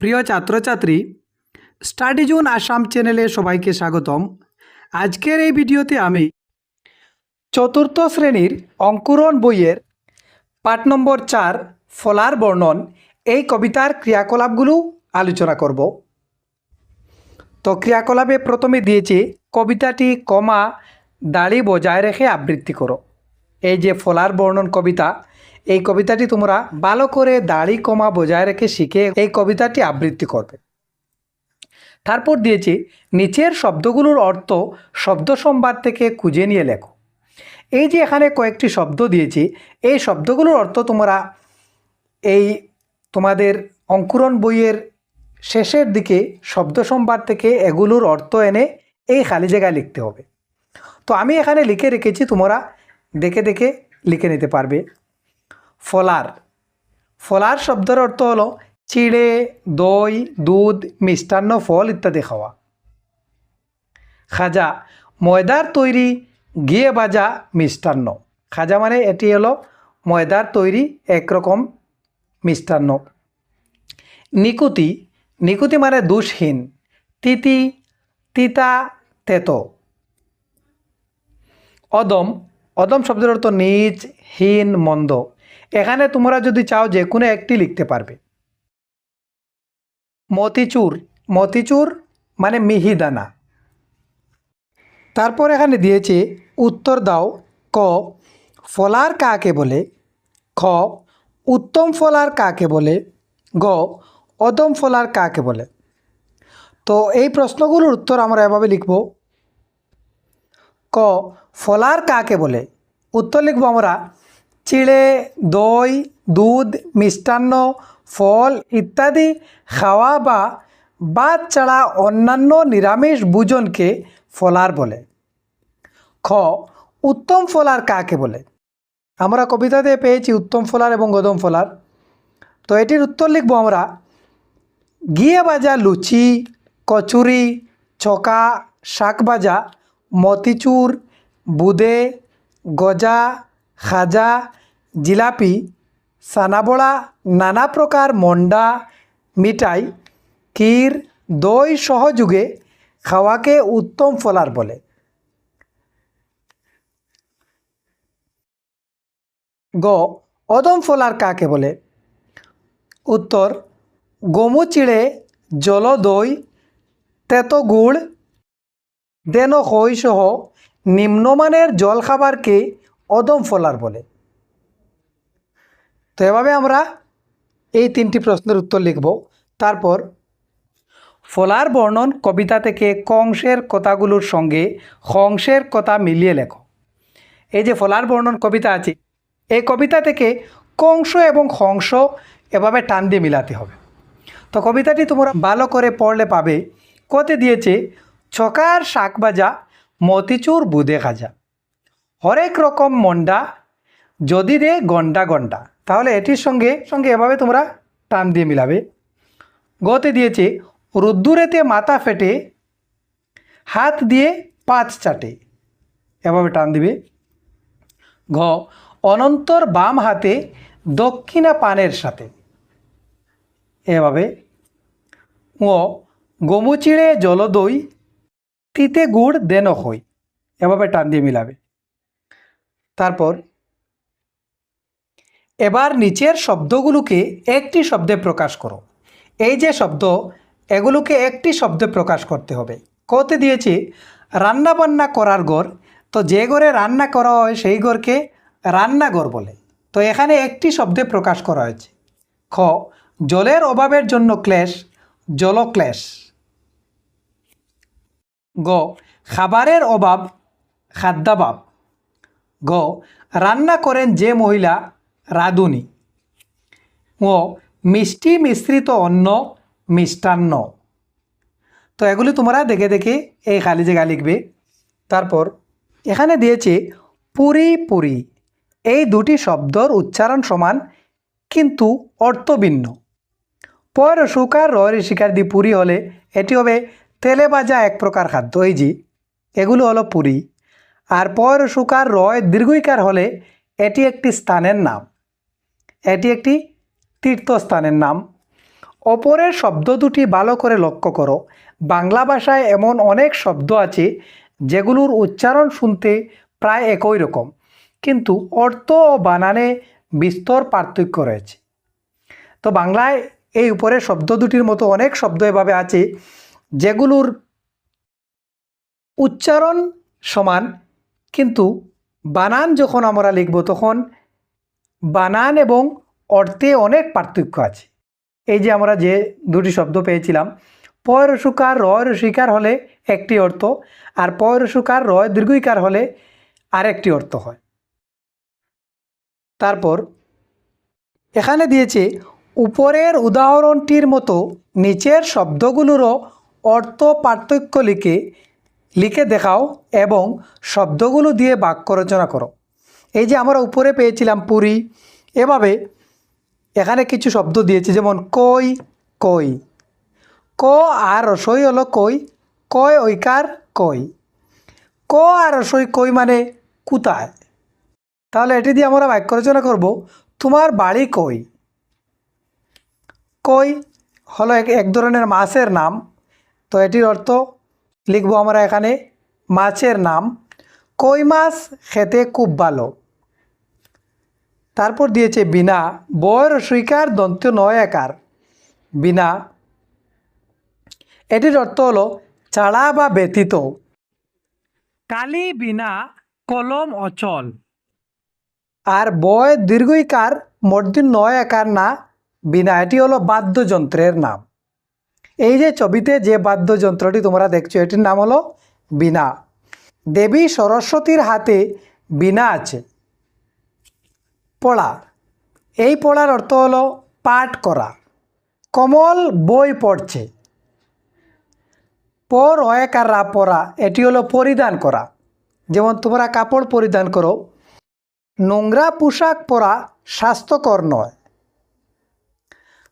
প্রিয় ছাত্রছাত্রী study zone Assam চ্যানেলে সবাইকে স্বাগতম। আজকের এই ভিডিওতে আমি চতুর্থ শ্রেণির অঙ্কুরণ বইয়ের পাঠ নম্বর চার, ফলার বর্ণন, এই কবিতার ক্রিয়াকলাপগুলো আলোচনা করব। তো ক্রিয়াকলাপে প্রথমে দিয়েছে, কবিতাটি কমা, দাড়ি বজায় রেখে আবৃত্তি করো। এই যে ফলার বর্ণন কবিতা এই কবিতাটি তোমরা ভালো করে দাড়ি কমা বজায় রেখে শিখে এই কবিতাটি আবৃত্তি করবে। তারপর দিয়েছি, নিচের শব্দগুলোর অর্থ শব্দ সম্ভার থেকে খুঁজে নিয়ে লেখো। এই যে এখানে কয়েকটি শব্দ দিয়েছি, এই শব্দগুলোর অর্থ তোমরা এই তোমাদের অঙ্কুরণ বইয়ের শেষের দিকে শব্দ সম্ভার থেকে এগুলোর অর্থ এনে এই খালি জায়গায় লিখতে হবে। তো আমি এখানে লিখে রেখেছি, তোমরা দেখে দেখে লিখে নিতে পারবে। ফলার। ফলার শব্দের অর্থ হলো চিড়ে, দই, দুধ, মিষ্টান্ন, ফল ইত্যাদি খাওয়া। খাজা ময়দার তৈরি গিয়ে বাজা মিষ্টান্ন। খাজা মানে এটি হলো ময়দার তৈরি একরকম মিষ্টান্ন। নিকুতি নিকুতি মানে দুষহীন। তিতি, তিতা, তেতো। অদম অদম শব্দের অর্থ নিচ, হীন, মন্দ। এখানে তোমরা যদি চাও যে কোনো একটি লিখতে পারবে। মতিচুর মতিচুর মানে মিহিদানা। তারপর এখানে দিয়েছে, উত্তর দাও, ক, ফলার কাকে বলে? খ, উত্তম ফলার কাকে বলে? গ, অদম ফলার কাকে বলে? তো এই প্রশ্নগুলোর উত্তর আমরা এভাবে লিখব। ক, ফলার কাকে বলে? উত্তর লিখব আমরা চিড়ে, দই, দুধ, মিষ্টান্ন, ফল ইত্যাদি খাওয়া বা বাদ ছাড়া অন্যান্য নিরামিষ ভোজনকে ফলার বলে। খ, উত্তম ফলার কাকে বলে? আমরা কবিতাতে পেয়েছি উত্তম ফলার এবং গদম ফলার। তো এটির উত্তর লিখব আমরা গিয়ে বাজা লুচি, কচুরি ছকা শাক ভাজা, মতিচুর, বুদে, গজা, খাজা জিলাপি সানাবড়া নানা প্রকার মন্ডা মিঠাই ক্ষীর দই সহযোগে খাওয়াকে উত্তম ফলার বলে। গ, অদম ফলার কাকে বলে? উত্তর গমু চিড়ে জল দই তেতো গুড় দেন সহ নিম্নমানের জলখাবারকে অদম ফলার বলে। তো এভাবে আমরা এই তিনটি প্রশ্নের উত্তর লিখব। তারপর, ফলার বর্ণন কবিতা থেকে কংসের কথাগুলোর সঙ্গে হংসের কথা মিলিয়ে লেখো। এই যে ফলার বর্ণন কবিতা আছে, এই কবিতা থেকে কংস এবং হংস এভাবে টান দিয়ে মিলাতে হবে। তো কবিতাটি তোমরা ভালো করে পড়লে পাবে, কতে দিয়েছে, ছকার শাক বাজা মতিচুর বুদে খাজা। হরেক রকম মন্ডা যদি দে গন্ডা গন্ডা তাহলে এটির সঙ্গে সঙ্গে এভাবে তোমরা টান দিয়ে মিলাবে। গতে দিয়েছে, রুদ্দুরেতে মাথা ফেটে, হাত দিয়ে পাঁচ চাটে। এভাবে টান দিবে। ঘ, অনন্তর বাম হাতে দক্ষিণা পানের সাথে। এভাবে। ও গোমুচিড়ে জলদই, তিতে গুড় দেন হই। এভাবে টান দিয়ে মিলাবে। তারপর এবার নিচের শব্দগুলোকে একটি শব্দে প্রকাশ করো। এই যে শব্দ, এগুলোকে একটি শব্দে প্রকাশ করতে হবে। কতে দিয়েছে রান্না বান্না করার ঘর তো যে ঘরে রান্না করা হয় সেই ঘরকে রান্নাঘর বলে। তো এখানে একটি শব্দে প্রকাশ করা হয়েছে। খ, জলের অভাবের জন্য ক্লেশ, জলক্লেশ। গ, খাবারের অভাব, খাদ্যাভাব। গ, রান্না করেন যে মহিলা রাঁধুনি। ও মিষ্টি মিশ্রিত অন্ন মিষ্টান্ন। তো এগুলি তোমরা দেখে দেখে এই খালি জায়গা লিখবে। তারপর এখানে দিয়েছে পুরি পুরি। এই দুটি শব্দর উচ্চারণ সমান কিন্তু অর্থ ভিন্ন পর সুকার রয়ের শিকার দি পুরি হলে এটি হবে তেলে ভাজা এক প্রকার খাদ্য, এই যে এগুলো হলো পুরী। আর পর সুকার রয় দীর্ঘইকার হলে এটি একটি স্থানের নাম। এটি একটি তীর্থস্থানের নাম। অপরের শব্দ দুটি ভালো করে লক্ষ্য করো। বাংলা ভাষায় এমন অনেক শব্দ আছে, যেগুলোর উচ্চারণ শুনতে প্রায় একই রকম, কিন্তু অর্থ ও বানানে বিস্তর পার্থক্য রয়েছে। তো বাংলায় এই উপরের শব্দ দুটির মতো অনেক শব্দ এভাবে আছে, যেগুলোর উচ্চারণ সমান, কিন্তু বানান যখন আমরা লিখব তখন বানান এবং অর্থে অনেক পার্থক্য আছে। এই যে আমরা যে দুটি শব্দ পেয়েছিলাম পয় রসুকার রয় রসিকার হলে একটি অর্থ আর পয় রসুকার রয় দীর্ঘইকার হলে আরেকটি অর্থ হয়। তারপর এখানে দিয়েছে, উপরের উদাহরণটির মতো নিচের শব্দগুলোরও অর্থ পার্থক্য লিখে লিখে দেখাও এবং শব্দগুলো দিয়ে বাক্য রচনা করো। এই যে আমরা উপরে পেয়েছিলাম পুরী, এভাবে এখানে কিছু শব্দ দিয়েছে, যেমন কই কই। ক আর রসই হলো কই, কয় ঐকার কই। ক আর রসই কই মানে কোথায়? তাহলে এটি দিয়ে আমরা বাক্য রচনা করব, তোমার বাড়ি কই? কই হলো এক ধরনের মাছের নাম। তো এটির অর্থ লিখব আমরা এখানে, মাছের নাম। কই মাছ? খেতে খুব ভালো। তারপর দিয়েছে বিনা। বয়ের সুইকার দন্ত নয় একার। বিনা। এটির অর্থ হলো ছাড়া বা ব্যতীত। কালি, বিনা, কলম, অচল। আর বয় দীর্ঘইকার, মর্দিন নয় একার না। বিনা, এটি হলো বাদ্যযন্ত্রের নাম। এই যে ছবিতে যে বাদ্যযন্ত্রটি তোমরা দেখছ, এটির নাম হলো বীণা দেবী সরস্বতীর হাতে বীণা আছে পড়া। এই পড়ার অর্থ হলো পাঠ করা। কমল বই পড়ছে। পর অয়কাররা পরা এটি হলো পরিধান করা। যেমন তোমরা কাপড় পরিধান করো। নোংরা পোশাক পরা স্বাস্থ্যকর নয়।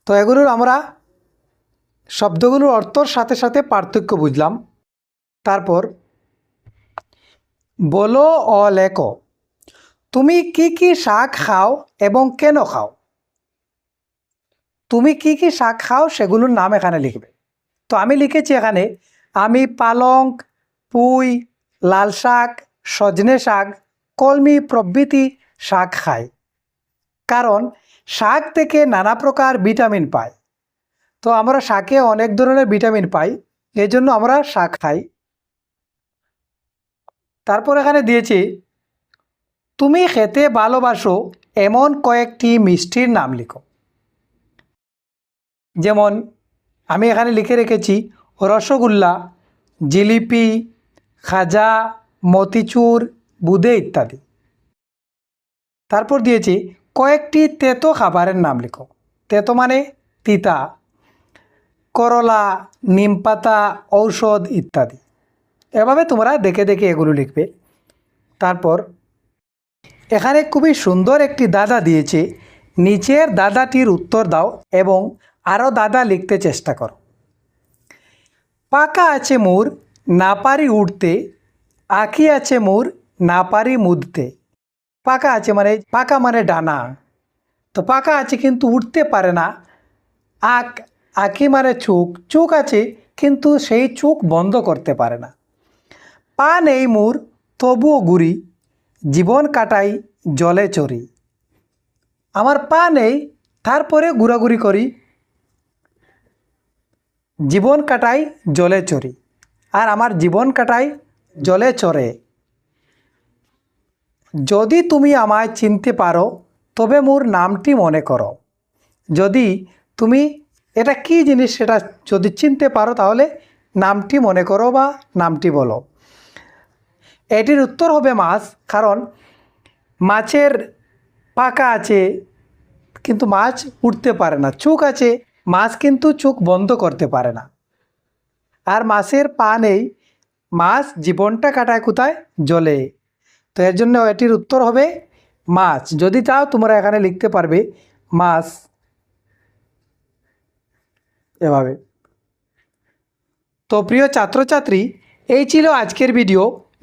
তো এগুলোর আমরা শব্দগুলোর অর্থর সাথে সাথে পার্থক্য বুঝলাম। তারপর বলো লেখো তুমি কি কি শাক খাও এবং কেন খাও? তুমি কি কি শাক খাও সেগুলোর নাম এখানে লিখবে। তো আমি লিখেছি এখানে, আমি পালং, পুঁই, লাল শাক, সজনে শাক, কলমি প্রভৃতি শাক খাই। কারণ শাক থেকে নানা প্রকার ভিটামিন পাই। তো আমরা শাকে অনেক ধরনের ভিটামিন পাই এই জন্য আমরা শাক খাই। তারপর এখানে দিয়েছি, তুমি খেতে ভালোবাসো এমন কয়েকটি মিষ্টির নাম লিখো। যেমন, আমি এখানে লিখে রেখেছি, রসগোল্লা, জিলিপি, খাজা, মতিচুর, বুদে ইত্যাদি। তারপর দিয়েছি, কয়েকটি তেতো খাবারের নাম লিখো। তেতো মানে তিতা, করলা নিম পাতা ঔষধ ইত্যাদি। এভাবে তোমরা দেখে দেখে এগুলো লিখবে। তারপর, এখানে খুবই সুন্দর একটি দাদা দিয়েছে, নিচের দাদাটির উত্তর দাও এবং আরও দাদা লিখতে চেষ্টা করো। পাকা আছে মোর না পারি উঠতে আঁকি আছে মোর না পারি মুদতে। পাকা আছে মানে পাকা মানে ডানা। তো পাকা আছে কিন্তু উঠতে পারে না। আঁক আঁকি মানে চোখ চোখ আছে কিন্তু সেই চোখ বন্ধ করতে পারে না। পা নেই মোর তবুও ঘুরি জীবন কাটাই জলে চরি আমার পা নেই তারপরে ঘোরাঘুরি করি জীবন কাটাই জলে চরি আর আমার জীবন কাটাই জলে চরে যদি তুমি আমায় চিনতে পারো তবে মোর নামটি মনে করো যদি তুমি এটা কি জিনিস সেটা যদি চিনতে পারো তাহলে নামটি মনে করো বা নামটি বলো। এটির উত্তর হবে মাছ, কারণ মাছের পাকা আছে, কিন্তু মাছ উঠতে পারে না। চোখ আছে, মাছ কিন্তু চোখ বন্ধ করতে পারে না। আর মাছের পা নেই, মাছ জীবনটা কাটায় কোথায়? জলে। তো এর জন্য এটির উত্তর হবে মাছ। যদি চাও, তোমরা এখানে লিখতে পারবে মাছ। এভাবে। তো প্রিয় ছাত্রছাত্রী, এই ছিল আজকের ভিডিও।